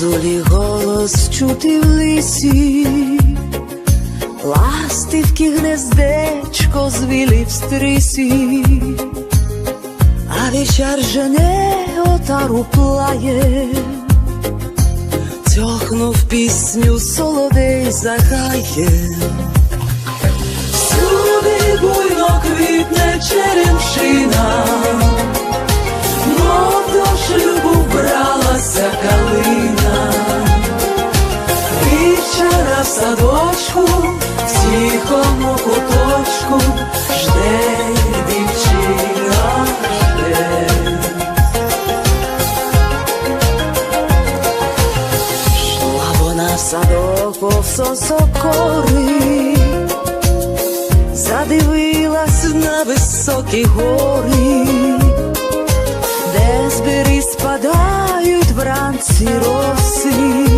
Зозулі голос чути в лисі, ластивки гнездечко звілі в стрісі, а вічер жене отару плає, тьохнув пісню солодей загає. Всюди буйно квітне черемшина, в садочку, в тихому куточку, жде дівчина, жде. В садок повсо сокори, задивилась на високі гори, де з спадають вранці роси,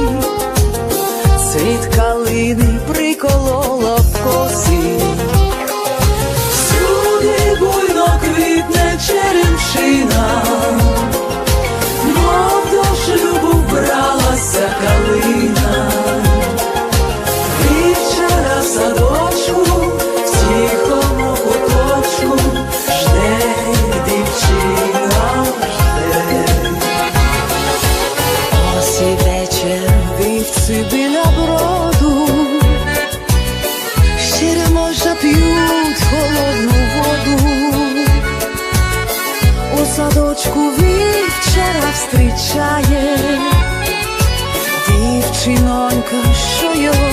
біля броду, щире можна п'ють холодну воду. У садочку вівчара встрічає дівчинонька, що його